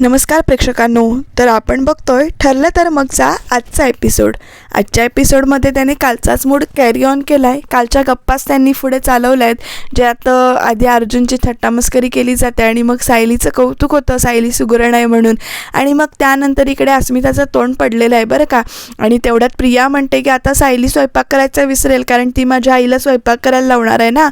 नमस्कार प्रेक्षकांनो तर आपण बघतोय ठरलं तर मगचा आजचा एपिसोड आजच्या एपिसोडमध्ये त्याने कालचाच मूड कॅरी ऑन केला आहे कालच्या गप्पाच त्यांनी पुढे चालवल्या आहेत ज्यात आधी अर्जुनची थट्टामस्करी केली जाते आणि मग सायलीचं कौतुक होतं सायली सुगरण आहे म्हणून. आणि मग त्यानंतर इकडे अस्मिताचं तोंड पडलेलं आहे बरं का. आणि तेवढ्यात प्रिया म्हणते की आता सायली स्वयंपाक करायचा विसरेल कारण ती माझ्या आईला स्वयंपाक करायला लावणार आहे ना.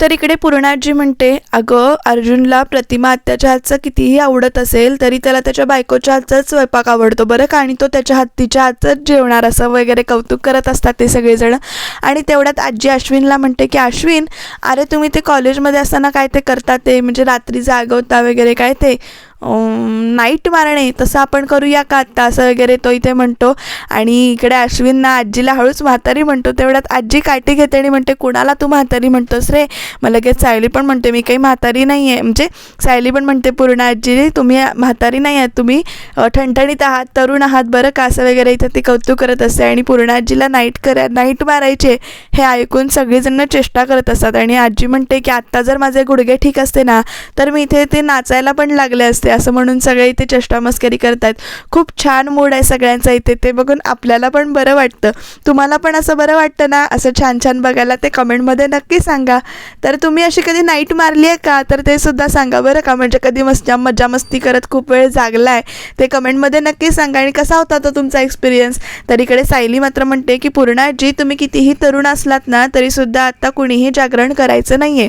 तर इकडे पूर्णाजी म्हणते अगं अर्जुनला प्रतिमा आत्याच्या हातचं कितीही आवडत असेल तरी त्याला त्याच्या बायकोच्या हातचाच स्वयंपाक आवडतो बरं का? आणि तो त्याच्या हत्तीच्या हातचंच जेवणार असं वगैरे कौतुक करत असतात ते सगळेजण. आणि तेवढ्यात आजी अश्विनला म्हणते की अश्विन अरे तुम्ही ते कॉलेजमध्ये असताना काय ते करता ते? म्हणजे रात्री जागवता वगैरे काय ते? नाईट मारणे तसं आपण करूया का आत्ता? असं वगैरे तो इथे म्हणतो. आणि इकडे अश्विनना आजीला हळूच म्हातारी म्हणतो. तेवढ्यात आजी काठी घेते आणि म्हणते कुणाला तू म्हातारी म्हणतोस रे? मग लगेच सायली पण म्हणते मी काही म्हातारी नाही आहे म्हणजे सायली पण म्हणते पूर्ण आजी तुम्ही म्हातारी नाही आहात. तुम्ही ठणठणीत आहात तरुण आहात बरं का? असं वगैरे इथं ती कौतुक करत असते. आणि पूर्ण आजीला नाईट करा नाईट मारायचे हे ऐकून सगळेजण चेष्टा करत असतात. आणि आजी म्हणते की आत्ता जर माझे गुडघे ठीक असते ना तर मी इथे ते नाचायला पण लागले असते. असं म्हणून सगळे इथे चष्टामस्करी मस्करी करतायत. खूप छान मूड आहे सगळ्यांचा इथे. ते बघून आपल्याला पण बरं वाटतं. तुम्हाला पण असं बरं वाटतं ना? असं छान छान बघायला ते कमेंटमध्ये नक्की सांगा. तर तुम्ही अशी कधी नाईट मारली आहे का? तर ते सुद्धा सांगा बरं का? म्हणजे कधी मस्त्या मजा मस्ती करत खूप वेळ जागला आहे ते कमेंटमध्ये नक्की सांगा. आणि कसा होता तो तुमचा एक्सपिरियन्स तर इकडे सायली मात्र म्हणते की पूर्णाजी तुम्ही कितीही तरुण असलात ना तरीसुद्धा आता कुणीही जागरण करायचं नाही आहे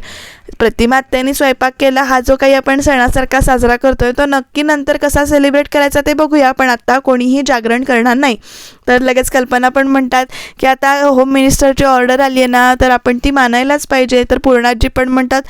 प्रतिमात्यांनी स्वयंपाक केला. हा जो काही आपण सणासारखा साजरा करतोय तो नक्की नंतर कसा सेलिब्रेट करायचा ते बघूया पण आत्ता कोणीही जागरण करणार नाही. तर लगेच कल्पना पण म्हणतात की आता होम मिनिस्टरची ऑर्डर आली आहे ना तर आपण ती मानायलाच पाहिजे. तर पूर्णाजी पण म्हणतात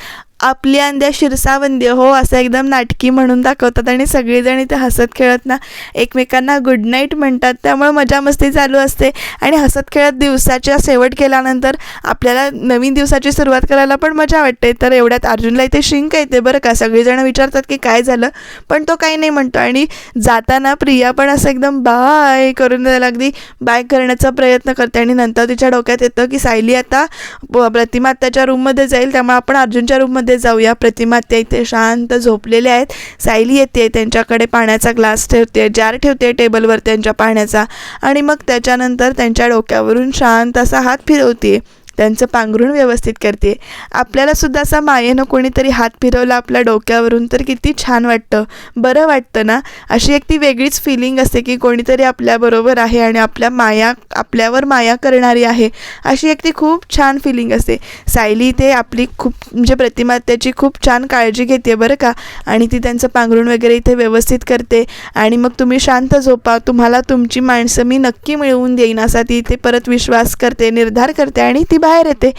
आपली अंद्या शिरसावंदी हो असं एकदम नाटकी म्हणून दाखवतात आणि सगळीजणी इथे हसत खेळत ना. एकमेकांना गुड नाईट म्हणतात. त्यामुळे मजा मस्ती चालू असते. आणि हसत खेळत दिवसाच्या शेवट केल्यानंतर आपल्याला नवीन दिवसाची सुरुवात करायला पण मजा वाटते. तर एवढ्यात अर्जुनला इथे शिंक येते बरं का. सगळीजण विचारतात की काय झालं? पण तो काही नाही म्हणतो. आणि जाताना प्रिया पण असं एकदम बाय करून त्याला अगदी बॅक करण्याचा प्रयत्न करते आणि नंतर तिच्या डोक्यात येतं की सायली आता ब- प्रतिमा रूममध्ये जाईल त्यामुळे आपण अर्जुनच्या रूममध्ये जाऊया. प्रतिमात्या इथे शांत झोपलेले आहेत. सायली येते त्यांच्याकडे पाण्याचा ग्लास ठेवते जार ठेवते टेबलवर त्यांच्या पाण्याचा आणि मग त्याच्यानंतर त्यांच्या डोक्यावरून शांत असा हात फिरवते. त्यांचं पांघरूण व्यवस्थित करते. आपल्याला सुद्धा असा मायेनं कोणीतरी हात फिरवला आपल्या डोक्यावरून तर किती छान वाटतं. बरं वाटतं ना? अशी एक ती वेगळीच फिलिंग असते की कोणीतरी आपल्याबरोबर आहे आणि आपल्या माया आपल्यावर माया करणारी आहे. अशी एक ती खूप छान फिलिंग असते. सायली ते आपली खूप म्हणजे प्रतिमा त्याची खूप छान काळजी घेते बरं का? आणि ती त्यांचं पांघरूण वगैरे इथे व्यवस्थित करते. आणि मग तुम्ही शांत झोपा. तुम्हाला तुमची माणसं मी नक्की मिळवून देईन असा ती इथे परत विश्वास करते निर्धार करते आणि ती बाहेर येते.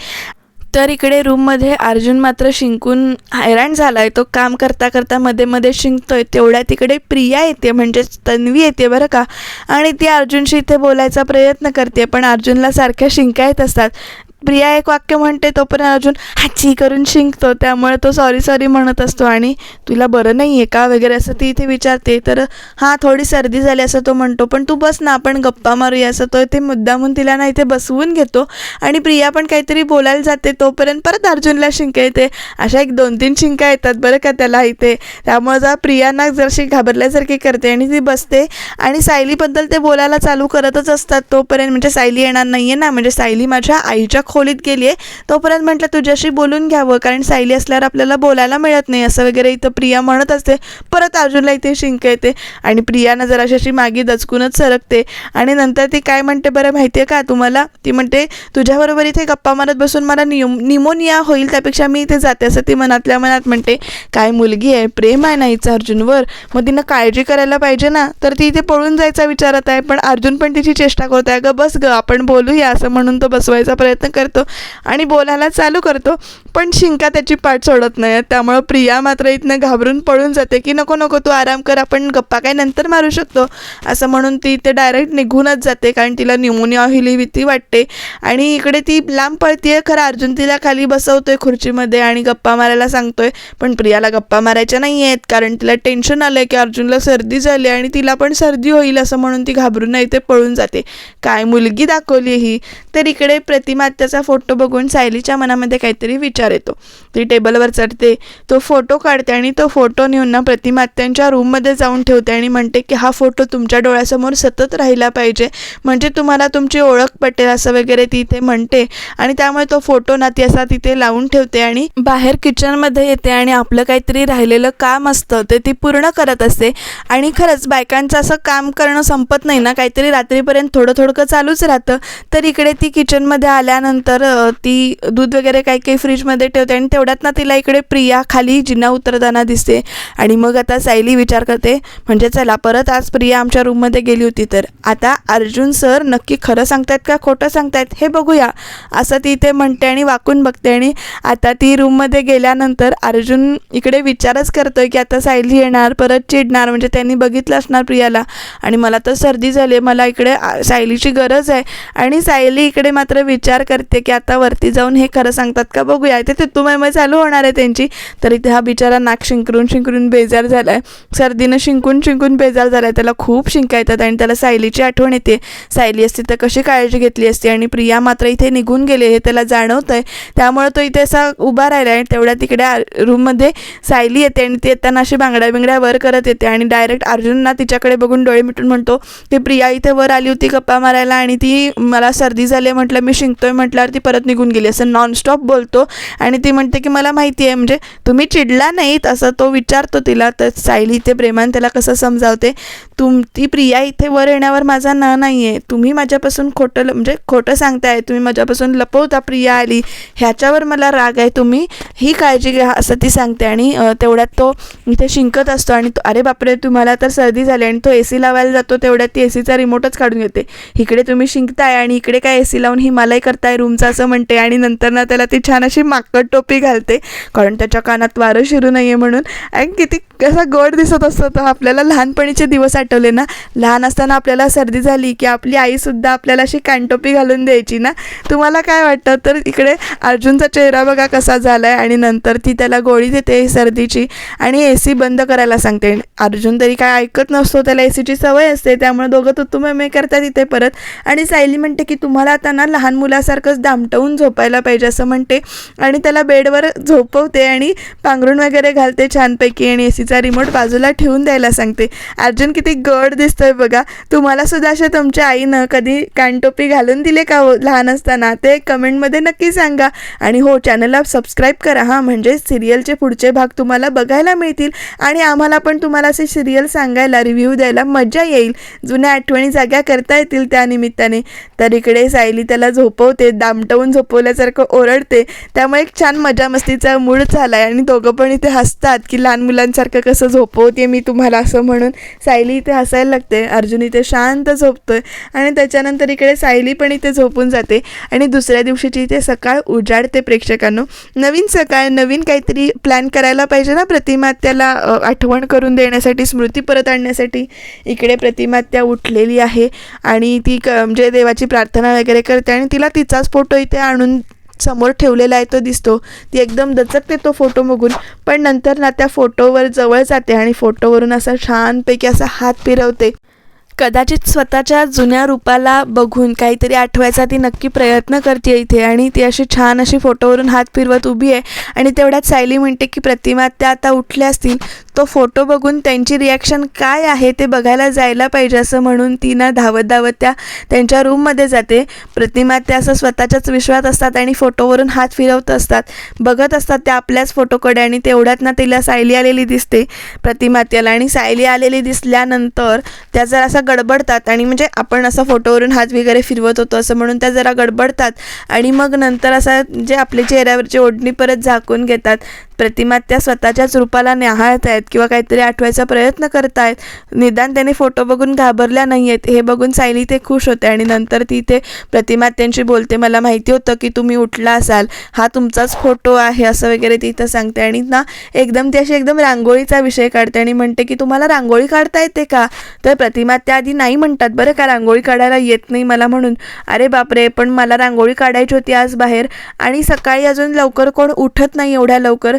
तर इकडे रूममध्ये अर्जुन मात्र शिंकून हैराण झाला आहे तो काम करता करता मध्ये मध्ये शिंकतोय. तेवढ्या तिकडे प्रिया येते म्हणजेच तन्वी येते बरं का. आणि ती अर्जुनशी इथे बोलायचा प्रयत्न करते पण अर्जुनला सारख्या शिंका येत असतात. प्रिया एक वाक्य म्हणते तोपर्यंत अर्जुन हाची करून शिंकतो. त्यामुळे तो सॉरी सॉरी म्हणत असतो. आणि तुला बरं नाही आहे का वगैरे असं ती इथे विचारते. तर हां थोडी सर्दी झाली असं तो म्हणतो. पण तू बस ना आपण गप्पा मारूया असं तो इथे मुद्दामून तिला ना इथे बसवून घेतो. आणि प्रिया पण काहीतरी बोलायला जाते. तोपर्यंत परत अर्जुनला शिंका येते. अशा एक दोन तीन शिंका येतात बरं का त्याला इथे. त्यामुळे जरा प्रियांना जरशी घाबरल्यासारखी करते आणि ती बसते. आणि सायलीबद्दल ते बोलायला चालू करतच असतात. तोपर्यंत म्हणजे सायली येणार नाही आहे ना. म्हणजे सायली माझ्या आईच्या खोलीत गेली आहे तोपर्यंत म्हटलं तुझ्याशी बोलून घ्यावं कारण सायली असल्यावर आपल्याला बोलायला मिळत नाही असं वगैरे इथं प्रिया म्हणत असते. परत अर्जुनला इथे शिंक येते आणि प्रियानं जराशाशी अशी मागे दचकूनच सरकते. आणि नंतर ती काय म्हणते बरं माहिती आहे का तुम्हाला? ती म्हणते तुझ्याबरोबर इथे गप्पा मारत बसून मला निम निमोनिया होईल त्यापेक्षा मी इथे जाते असं ती मनातल्या मनात म्हणते. काय मुलगी आहे? प्रेम आहे ना हिचं अर्जुनवर? मग तिनं काळजी करायला पाहिजे ना? तर ती इथे पळून जायचा विचारत आहे पण अर्जुन पण तिची चेष्टा करत आहे अगं बस ग आपण बोलूया असं म्हणून तो बसवायचा प्रयत्न करतो आणि बोलायला चालू करतो. पण शिंका त्याची पाठ सोडत नाही. त्यामुळं प्रिया मात्र इथनं घाबरून पळून जाते की नको नको तू आराम कर आपण गप्पा काय नंतर मारू शकतो. असं म्हणून ती इथे डायरेक्ट निघूनच जाते कारण तिला न्युमोनिया होईल भीती वाटते. आणि इकडे ती लांब पळतीये खरं अर्जुन तिला खाली बसवतोय खुर्चीमध्ये आणि गप्पा मारायला सांगतोय. पण प्रियाला गप्पा मारायच्या नाही आहेत कारण तिला टेन्शन आलं आहे की अर्जुनला सर्दी झाली आणि तिला पण सर्दी होईल असं म्हणून ती घाबरून नाही ते पळून जाते. काय मुलगी दाखवली ही? तर इकडे प्रतिमा त्याचा फोटो बघून सायलीच्या मनामध्ये काहीतरी विचार येतो. ती टेबलवर चढते. तो फोटो काढते आणि तो फोटो नेऊन ना प्रतिमात्यांच्या रूममध्ये जाऊन ठेवते आणि म्हणते की हा फोटो तुमच्या डोळ्यासमोर सतत राहिला पाहिजे. म्हणजे तुम्हाला तुमची ओळख पटेल असं वगैरे ती इथे म्हणते. आणि त्यामुळे तो फोटो ना ती असा तिथे लावून ठेवते आणि बाहेर किचनमध्ये येते आणि आपलं काहीतरी राहिलेलं काम असतं ते ती पूर्ण करत असते. आणि खरंच बायकांचं असं काम करणं संपत नाही ना. काहीतरी रात्रीपर्यंत थोडं थोडकं चालूच राहतं. तर इकडे ती किचनमध्ये आल्यानंतर ती दूध वगैरे काही काही फ्रीजमध्ये ठेवते आणि तेवढ्यात ना तिला इकडे प्रिया खाली जिना उतरताना दिसते. आणि मग आता सायली विचार करते म्हणजे चला परत आज प्रिया आमच्या रूममध्ये गेली होती तर? आता अर्जुन सर नक्की खरं सांगतायत का खोटं सांगतायत? हे बघूया. असं ती इथे म्हणते आणि वाकून बघते. आणि आता ती रूममध्ये गेल्यानंतर अर्जुन इकडे विचारच करतोय की आता सायली येणार परत चिडणार म्हणजे त्यांनी बघितलं असणार प्रियाला. आणि मला तर सर्दी झाली मला इकडे सायलीची गरज आहे. आणि सायली इकडे मात्र विचार करते की आता वरती जाऊन हे खरं सांगतात का? बघूया. ते तितू चालू होणार आहे त्यांची. तर इथे हा बिचारा नाक शिंकरून शिंकरून बेजार झाला आहे सर्दीनं शिंकून शिंकून बेजार झाला आहे त्याला खूप शिंका येतात आणि त्याला सायलीची आठवण येते. सायली असते तर कशी काळजी घेतली असते आणि प्रिया मात्र इथे निघून गेले हे त्याला जाणवत आहे त्यामुळे तो इथे असा उभा राहिला आहे तेवढ्या तिकडे रूममध्ये सायली येते आणि ती येताना अशी बांगड्या बिंगड्या वर करत येते आणि डायरेक्ट अर्जुनना तिच्याकडे बघून डोळे मिटून म्हणतो की प्रिया इथे वर आली होती गप्पा मारायला आणि ती मला सर्दी झाली म्हटलं मी शिंकतोय म्हटल्यावर ती परत निघून गेली. असं नॉनस्टॉप बोलतो आणि ती म्हणते की मला माहिती आहे म्हणजे तुम्ही चिडला नाहीत असं तो विचारतो तिला तर सायली इथे प्रेमान त्याला कसं समजावते? तुम ती प्रिया इथे वर येण्यावर माझा न नाही आहे तुम्ही माझ्यापासून खोटं ल- म्हणजे खोटं सांगताय तुम्ही माझ्यापासून लपवता प्रिया आली ह्याच्यावर मला राग आहे तुम्ही ही काळजी घ्या असं ती सांगते. आणि तेवढ्यात तो इथे शिंकत असतो आणि तो अरे बापरे तुम्हाला तर सर्दी झाली आणि तो ए सी लावायला जातो तेवढ्यात ती ए सीचा रिमोटच काढून घेते. इकडे तुम्ही शिंकताय आणि इकडे काय ए सी लावून ही मलाही करताय रूमचं असं म्हणते आणि नंतर ना त्याला ती छान अशी माकड टोपी घालते. कारण त्याच्या कानात वारं शिरू नये म्हणून. आणि किती कसा गोड दिसत असतो तो. आपल्याला लहानपणीचे दिवस आठवले ना. लहान असताना आपल्याला सर्दी झाली की आपली आईसुद्धा आपल्याला अशी कॅनटोपी घालून द्यायची ना. तुम्हाला काय वाटतं? तर इकडे अर्जुनचा चेहरा बघा कसा झाला आहे आणि नंतर ती त्याला गोळी देते सर्दीची आणि ए सी बंद करायला सांगते. अर्जुन तरी काय ऐकत नसतो त्याला ए सीची सवय असते. त्यामुळे दोघं तुतुमेमे करतात इथे परत. आणि सायली म्हणते की तुम्हाला आता ना लहान मुलासारखंच दामटवून झोपायला पाहिजे असं म्हणते. आणि त्याला बेडवर झोपवते आणि पांघरूण वगैरे घालते छानपैकी आणि ए सीचा रिमोट बाजूला ठेवून द्यायला सांगते. अर्जुन किती गड दिसतोय बघा. तुम्हाला सुद्धा अशा तुमच्या आईनं कधी कानटोपी घालून दिले का हो लहान असताना? ते कमेंटमध्ये नक्की सांगा. आणि हो चॅनलला सबस्क्राईब करा हां. म्हणजे सिरियलचे पुढचे भाग तुम्हाला बघायला मिळतील. आणि आम्हाला पण तुम्हाला असे सिरियल सांगायला रिव्ह्यू द्यायला मजा येईल. जुन्या आठवणी जाग्या करता येतील त्या निमित्ताने. तर इकडे सायली त्याला झोपवते दामटवून झोपवल्यासारखं ओरडते. त्यामुळे एक छान मजा मस्तीचा मूड झाला आहे आणि दोघं पण इथे हसतात की लहान मुलांसारखं कसं झोपवते मी तुम्हाला असं म्हणून सायली इथे हसायला लागते. अर्जुन इथे शांत झोपतोय आणि त्याच्यानंतर इकडे सायली पण इथे झोपून जाते आणि दुसऱ्या दिवशीची इथे सकाळ उजाडते प्रेक्षकांनो. नवीन सकाळ नवीन काहीतरी प्लॅन करायला पाहिजे ना प्रतिमात्याला त्याला आठवण करून देण्यासाठी स्मृती परत आणण्यासाठी. इकडे प्रतिमात्या उठलेली आहे आणि ती क म्हणजे देवाची प्रार्थना वगैरे करते आणि तिला तिचाच फोटो इथे आणून समोर ठेवलेला आहे तो दिसतो. ती एकदम दचकते तो फोटो बघून. पण नंतर ना त्या फोटोवर जवळ जाते आणि फोटोवरून असा छानपैकी असा हात फिरवते. कदाचित स्वतःच्या जुन्या रूपाला बघून काहीतरी आठवायचा ती नक्की प्रयत्न करते इथे. आणि ती अशी छान अशी फोटोवरून हात फिरवत उभी आहे. आणि तेवढ्यात सायली म्हणते की प्रतिमा त्या आता उठल्या असतील. तो फोटो बघून त्यांची रिॲक्शन काय आहे ते बघायला जायला पाहिजे असं म्हणून ती ना धावत धावत त्या त्यांच्या रूममध्ये जाते. प्रतिमा त्या असं स्वतःच्याच विश्वात असतात आणि फोटोवरून हात फिरवत असतात. बघत असतात त्या आपल्याच फोटोकडे आणि तेवढ्यात ना तिला सायली आलेली दिसते. प्रतिमात्याला आणि सायली आलेली दिसल्यानंतर त्या जर असं गडबडतात आणि म्हणजे आपण असं फोटोवरून हात वगैरे फिरवत होतो असं म्हणून त्या जरा गडबडतात. आणि मग नंतर असा जे आपल्या चेहऱ्यावरची ओढणी परत झाकून घेतात. प्रतिमा त्या स्वतःच्याच रूपाला न्याहाळत आहेत किंवा काहीतरी आठवायचा प्रयत्न करत आहेत निदान त्याने फोटो बघून घाबरल्या नाही आहेत हे बघून सायली ते खुश होते आणि नंतर ती ते प्रतिमा त्यांची बोलते मला माहिती होतं की तुम्ही उठला असाल. हा तुमचाच फोटो आहे असं वगैरे ती इथं सांगते. आणि ना एकदम ती अशी एकदम रांगोळीचा विषय काढते आणि म्हणते की तुम्हाला रांगोळी काढता येते का? तर प्रतिमा त्या त्या आधी नाही म्हणतात बरं का रांगोळी काढायला येत नाही मला म्हणून. अरे बापरे पण मला रांगोळी काढायची होती आज बाहेर आणि सकाळी अजून लवकर कोण उठत नाही एवढ्या लवकर.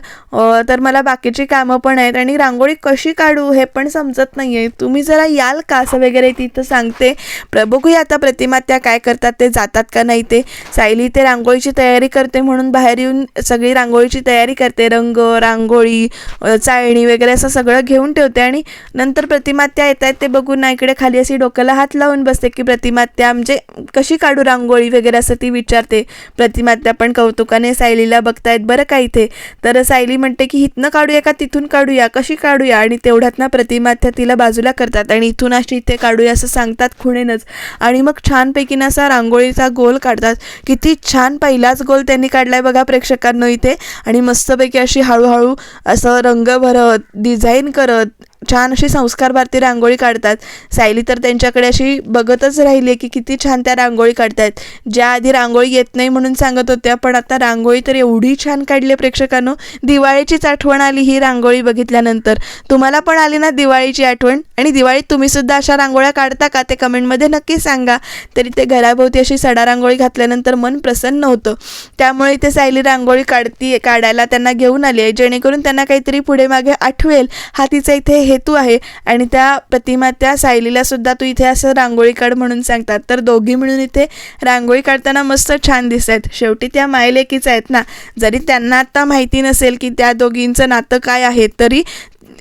तर मला बाकीची कामं पण आहेत आणि रांगोळी कशी काढू हे पण समजत नाही आहे तुम्ही जरा याल का असं वगैरे तिथं सांगते. प्र बघूया आता प्रतिमा त्या काय करतात ते जातात का नाही ते? सायली ते रांगोळीची तयारी करते म्हणून बाहेर येऊन सगळी रांगोळीची तयारी करते. रंग रांगोळी चाळणी वगैरे असं सगळं घेऊन ठेवते आणि नंतर प्रतिमा त्या येत आहेत ते बघून ना इकडे खाली अशी डोक्याला हात लावून बसते की प्रतिमात्या म्हणजे कशी काढू रांगोळी वगैरे? असं ती विचारते. प्रतिमात्या पण कौतुकाने सायलीला बघतायत बरं का इथे? तर सायली म्हणते की इथनं काढूया का तिथून काढूया? कशी काढूया? आणि तेवढ्यात ना प्रतिमात्या तिला बाजूला करतात आणि इथून अशी इथे काढूया असं सांगतात खुणेनच. आणि मग छानपैकी ना असा रांगोळीचा गोल काढतात. किती छान पहिलाच गोल त्यांनी काढलाय बघा प्रेक्षकांनो इथे. आणि मस्तपैकी अशी हळूहळू असं रंग भरत डिझाईन करत छान अशी संस्कार भारती रांगोळी काढतात. सायली तर त्यांच्याकडे अशी बघतच राहिली आहे की किती छान त्या रांगोळी काढतायत. ज्या आधी रांगोळी येत नाही म्हणून सांगत होत्या पण आता रांगोळी तर एवढी छान काढली आहे प्रेक्षकांनो. दिवाळीचीच आठवण आली ही रांगोळी बघितल्यानंतर. तुम्हाला पण आली ना दिवाळीची आठवण? आणि दिवाळीत तुम्हीसुद्धा अशा रांगोळ्या काढता का? ते कमेंटमध्ये नक्की सांगा. तरी ते घराभोवती अशी सडा रांगोळी घातल्यानंतर मन प्रसन्न होतं. त्यामुळे ते सायली रांगोळी काढती काढायला त्यांना घेऊन आली आहे. जेणेकरून त्यांना काहीतरी पुढे मागे आठवेल. हा तिचा इथे हे हेतू आहे आणि त्या प्रतिमा त्या सायलीला सुद्धा तू इथे असं रांगोळी काढ म्हणून सांगतात. तर दोघी मिळून इथे रांगोळी काढताना मस्त छान दिसत आहेत शेवटी त्या मायलेकीच आहेत ना. जरी त्यांना आता माहिती नसेल की त्या दोघींचं नातं काय आहे तरी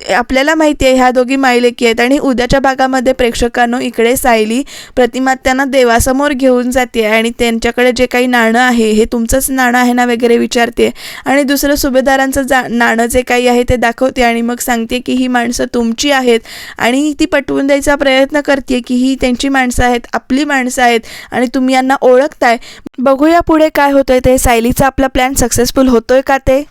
आपल्याला माहिती आहे ह्या दोघी मायलेकी आहेत आणि उद्याच्या भागामध्ये प्रेक्षकांनो इकडे सायली प्रतिमा त्यांना देवासमोर घेऊन जाते आणि त्यांच्याकडे जे काही नाणं आहे हे तुमचंच नाणं आहे ना वगैरे विचारते आणि दुसरं सुभेदारांचं जा नाणं जे काही आहे ते दाखवते आणि मग सांगते की ही माणसं तुमची आहेत आणि ती पटवून द्यायचा प्रयत्न करते की ही त्यांची माणसं आहेत आपली माणसं आहेत आणि तुम्ही यांना ओळखताय. बघूया पुढे काय होतंय ते. सायलीचा आपला प्लॅन सक्सेसफुल होतोय का ते?